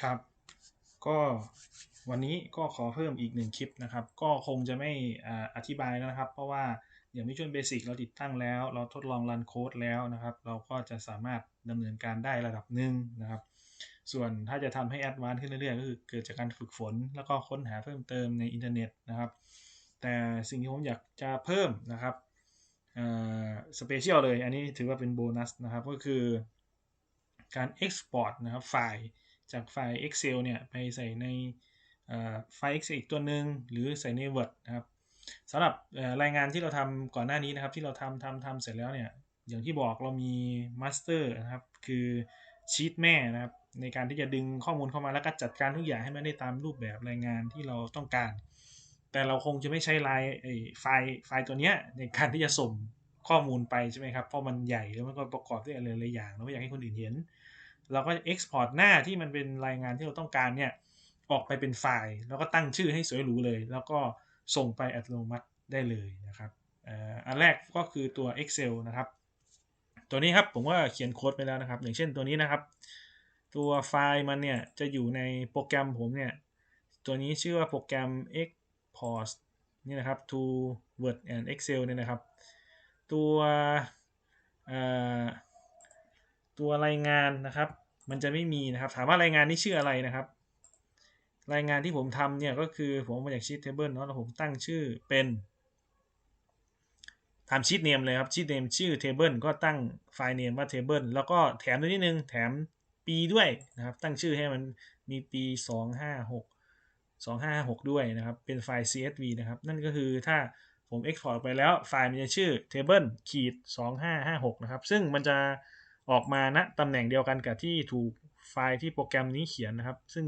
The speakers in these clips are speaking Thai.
ครับ ก็วันนี้ก็ขอเพิ่มอีกหนึ่งคลิปนะครับ ก็คงจะไม่อธิบายแล้วนะครับ เพราะว่าอย่างวิชวลเบสิกเราติดตั้งแล้ว เราทดลองรันโค้ดแล้วนะครับ เราก็จะสามารถดำเนินการได้ระดับหนึ่งนะครับ ส่วนถ้าจะทำให้แอดวานซ์ขึ้นเรื่อยๆ ก็คือเกิดจากการฝึกฝน แล้วก็ค้นหาเพิ่มเติมในอินเทอร์เน็ตนะครับ แต่สิ่งที่ผมอยากจะเพิ่มนะครับสเปเชียลเลย อันนี้ถือว่าเป็นโบนัสนะครับ ก็คือการ Export นะครับไฟล์ จากไฟล์ Excel เนี่ยไปใส่ในไฟล์ Excel อีกตัวหนึ่งหรือใส่ใน Word นะครับสำหรับรายงานที่เราทำก่อนหน้านี้นะครับ ที่เราทำทำทำเสร็จแล้วเนี่ยอย่างที่บอกเรามี Master นะครับ คือชีตแม่นะครับ ในการที่จะดึงข้อมูลเข้ามาแล้วก็จัดการทุกอย่างให้มันได้ตามรูปแบบรายงานที่เราต้องการ แต่เราคงจะไม่ใช้ไลน์ไฟล์ไฟล์ตัวเนี้ยในการที่จะส่งข้อมูลไปใช่ไหมครับ เพราะมันใหญ่แล้วมันก็ประกอบด้วยอะไรหลายอย่างเราไม่อยากให้คนอื่นเห็น เราก็จะ export หน้าที่มันเป็นรายงานที่เราต้องการเนี่ยออกไปเป็นไฟล์ แล้วก็ตั้งชื่อให้สวยหรูเลย แล้วก็ส่งไปอัตโนมัติได้เลยนะครับอันแรกก็คือตัว Excel นะครับ ตัวนี้ครับผมก็เขียนโค้ดไปแล้วนะครับ อย่างเช่นตัวนี้นะครับ ตัวไฟล์มันเนี่ยจะอยู่ในโปรแกรมผมเนี่ย ตัวนี้ชื่อว่าโปรแกรม export นี่นะครับ to Word and Excel เนี่ยนะครับ ตัวตัวรายงานนะครับ มันจะไม่มีนะครับ ถามว่ารายงานนี้ชื่ออะไรนะครับ รายงานที่ผมทำเนี่ยก็คือผมมาจากชีตเทเบิลเนาะแล้วผมตั้งชื่อเป็นทำชีตเนมเลยครับชีตเนมชื่อเทเบิลก็ตั้งไฟล์เนมว่าเทเบิลแล้วก็แถมด้วยนิดนึงแถมปีด้วยนะครับ ตั้งชื่อให้มันมีปี 256 256 ด้วยนะครับ เป็นไฟล์ CSV นะครับ นั่นก็คือถ้าผม export ไปแล้วไฟล์มันจะชื่อ table ขีด2556 นะครับ ซึ่งมันจะ ออกมาณนะตำแหน่งเดียวกันกับที่ถูกไฟล์ที่โปรแกรมนี้เขียนนะครับ ซึ่ง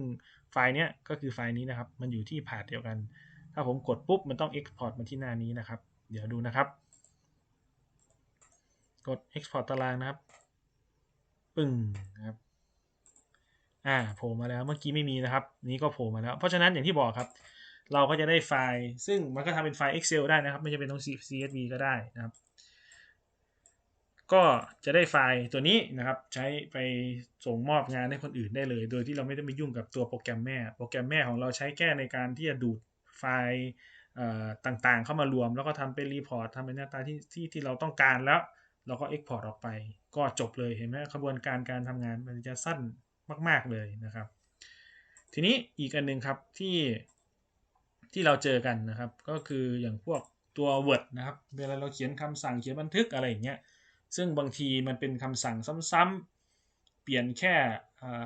ไฟล์นี้ก็คือไฟล์นี้นะครับ มันอยู่ที่พาดเดียวกัน ถ้าผมกดปุ๊บมันต้อง export มาที่หน้านี้นะครับ เดี๋ยวดูนะครับ กด export ตารางนะครับ ปึ้งนะครับอ่าโผล่มาแล้วเมื่อกี้ไม่มีนะครับ นี้ก็โผล่มาแล้ว เพราะฉะนั้นอย่างที่บอกครับ เราก็จะได้ไฟล์ ซึ่งมันก็ทำเป็นไฟล์ Excel ได้นะครับ ไม่จำเป็นต้อง CSV ก็ได้นะครับ ก็จะได้ไฟล์ตัวนี้นะครับ ใช้ไปส่งมอบงานให้คนอื่นได้เลย โดยที่เราไม่ได้ไปยุ่งกับตัวโปรแกรมแม่ โปรแกรมแม่ของเราใช้แค่ในการที่จะดูดไฟล์ต่างๆ เข้ามารวม แล้วก็ทำเป็นรีพอร์ตทำเป็นหน้าตาที่ที่ที่เราต้องการแล้ว เราก็เอ็กพอร์ตออกไป ก็จบเลยเห็นไหมกระบวนการการทำงานมันจะสั้นมาก ๆเลยนะครับ ทีนี้อีกอันหนึ่งครับที่ที่เราเจอกันนะครับ ก็คืออย่างพวกตัว Word นะครับ เวลาเราเขียนคำสั่งเขียนบันทึกอะไรอย่างเงี้ย ซึ่งบางทีมันเป็นคำสั่งซ้ำๆ เปลี่ยนแค่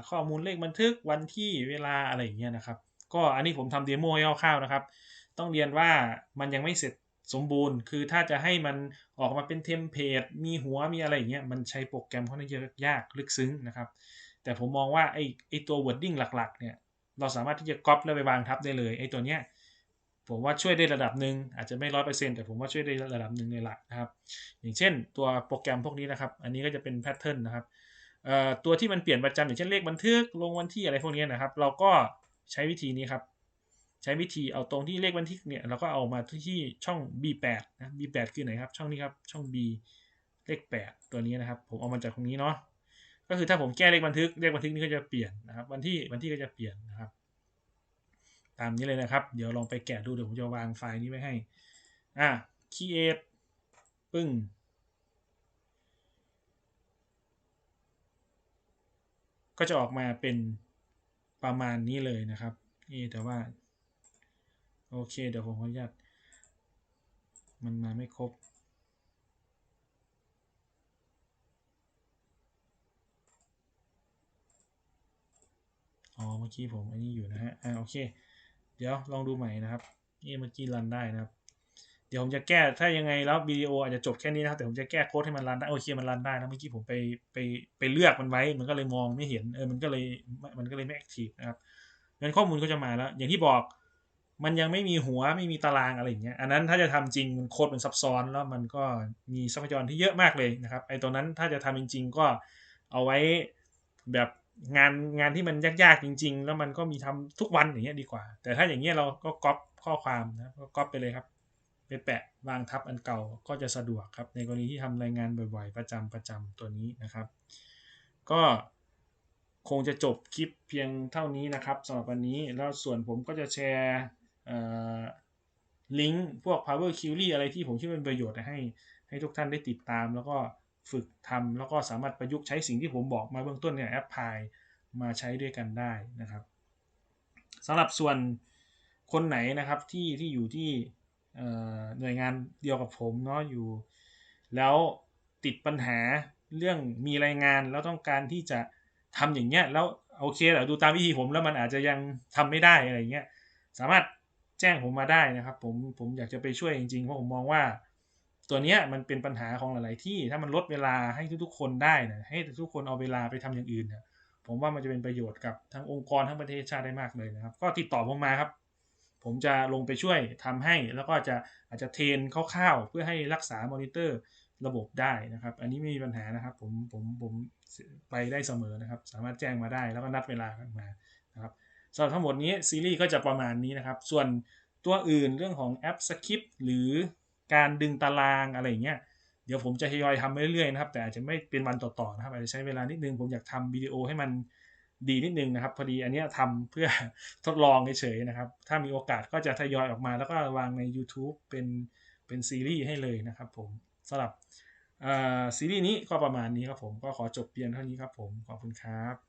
ข้อมูลเลขบันทึกวันที่เวลาอะไรอย่างเงี้ยนะครับ ก็อันนี้ผมทำเดโมให้คร่าวๆนะครับ ต้องเรียนว่ามันยังไม่เสร็จสมบูรณ์ คือถ้าจะให้มันออกมาเป็นเทมเพลต มีหัว มีอะไรอย่างเงี้ย มันใช้โปรแกรมค่อนข้างยากลึกซึ้งนะครับ แต่ผมมองว่าไอ้ไอ้ตัว wording หลักๆ เนี่ย เราสามารถที่จะก๊อปแล้วไปวางทับได้เลย ไอ้ตัวเนี้ย ผมว่าช่วยได้ระดับหนึ่งอาจจะไม่ร้อยเปอร์เซ็นต์แต่ผมว่าช่วยได้ระดับหนึ่งในหลักนะครับ อย่างเช่นตัวโปรแกรมพวกนี้นะครับ อันนี้ก็จะเป็นแพทเทิร์นนะครับตัวที่มันเปลี่ยนประจำอย่างเช่นเลขบันทึกลงวันที่อะไรพวกนี้นะครับ เราก็ใช้วิธีนี้ครับ ใช้วิธีเอาตรงที่เลขบันทึกเนี่ยเราก็เอามาที่ช่อง B8 นะ B8 คือไหนครับช่องนี้ครับช่อง B เลข 8 ตัวนี้นะครับ ผมเอามาจากตรงนี้เนาะก็คือถ้าผมแก้เลขบันทึกเลขบันทึกนี้ก็จะเปลี่ยนนะครับ วันที่วันที่ก็จะเปลี่ยนนะครับ ตามนี้เลยนะครับ เดี๋ยวลองไปแกะดูเดี๋ยวผมจะวางไฟล์นี้ไว้ให้ อะ create ปึ้งก็จะออกมาเป็นประมาณนี้เลยนะครับนี่แต่ว่า โอเค เดี๋ยวผมขออนุญาตมันมาไม่ครบ อ๋อ เมื่อกี้ผมอันนี้อยู่นะฮะ อ่า โอเค เดี๋ยวลองดูใหม่นะครับ นี่เมื่อกี้รันได้นะครับ เดี๋ยวผมจะแก้ถ้ายังไงแล้ววิดีโออาจจะจบแค่นี้นะครับแต่ผมจะแก้โค้ดให้มันรันได้โอเคมันรันได้นะเมื่อกี้ผมไปไปไปเลือกมันไว้ มันก็เลยมองไม่เห็นเออมันก็เลยมันก็เลยไม่แอคทีฟนะครับงั้นข้อมูลก็จะมาแล้ว อย่างที่บอกมันยังไม่มีหัวไม่มีตารางอะไรอย่างเงี้ยอันนั้นถ้าจะทำจริงมันโค้ดมันซับซ้อนแล้วมันก็มีทรัพยากรที่เยอะมากเลยนะครับไอ้ตัวนั้นถ้าจะทำจริง ๆ ก็เอาไว้แบบ งานงานที่มันยากๆจริง ๆ แล้วมันก็มีทำทุกวันอย่างเงี้ยดีกว่า แต่ถ้าอย่างเงี้ยเราก็ก๊อปข้อความนะก็ก๊อปไปเลยครับไปแปะวางทับอันเก่าก็จะสะดวกครับ ในกรณีที่ทำรายงานบ่อยๆ ประจำประจำตัวนี้นะครับ ก็คงจะจบคลิปเพียงเท่านี้นะครับสำหรับวันนี้แล้วส่วนผมก็จะแชร์ลิงก์พวก power query อะไรที่ผมคิดว่าเป็นประโยชน์ให้ให้ทุกท่านได้ติดตามแล้วก็ ฝึกทำแล้วก็สามารถประยุกต์ใช้สิ่งที่ผมบอกมาเบื้องต้นเนี่ยแอปพลายมาใช้ด้วยกันได้นะครับสำหรับส่วนคนไหนนะครับที่ที่อยู่ที่หน่วยงานเดียวกับผมเนาะอยู่ แล้วติดปัญหาเรื่องมีรายงานแล้วต้องการที่จะทำอย่างเงี้ยแล้วโอเคแหละดูตามวิธีผมแล้วมันอาจจะยังทำไม่ได้อะไรเงี้ยสามารถแจ้งผมมาได้นะครับ ผมผมอยากจะไปช่วยจริงๆเพราะผมมองว่า ตัวเนี้ยมันเป็นปัญหาของหลาย ๆ ที่ถ้ามันลดเวลาให้ทุก ๆ คนได้นะให้ทุกคนเอาเวลาไปทำอย่างอื่นนะผมว่ามันจะเป็นประโยชน์กับทั้งองค์กรทั้งประเทศชาติได้มากเลยนะครับ ก็ติดต่อผมมาครับ ผมจะลงไปช่วยทำให้ แล้วก็จะอาจจะเทรนคร่าว ๆ เพื่อให้รักษามอนิเตอร์ระบบได้นะครับ อันนี้ไม่มีปัญหานะครับ ผมผมผมไปได้เสมอนะครับ สามารถแจ้งมาได้แล้วก็นัดเวลากันมานะครับสำหรับทั้งหมดนี้ซีรีส์ก็จะประมาณนี้นะครับ ส่วนตัวอื่นเรื่องของแอปสคริปหรือ การดึงตารางอะไรอย่างเงี้ยเดี๋ยวผมจะทยอยทำไปเรื่อยๆนะครับ แต่อาจจะไม่เป็นวันต่อๆนะครับอาจจะใช้เวลานิดนึงผมอยากทำวิดีโอให้มันดีนิดนึงนะครับ พอดีอันนี้ทำเพื่อทดลองเฉยๆนะครับ ถ้ามีโอกาสก็จะทยอยออกมา แล้วก็วางใน YouTube เป็นเป็นซีรีส์ให้เลยนะครับผมสำหรับซีรีส์นี้ก็ประมาณนี้ครับผมก็ขอจบเพียงเท่านี้ครับผมขอบคุณครับ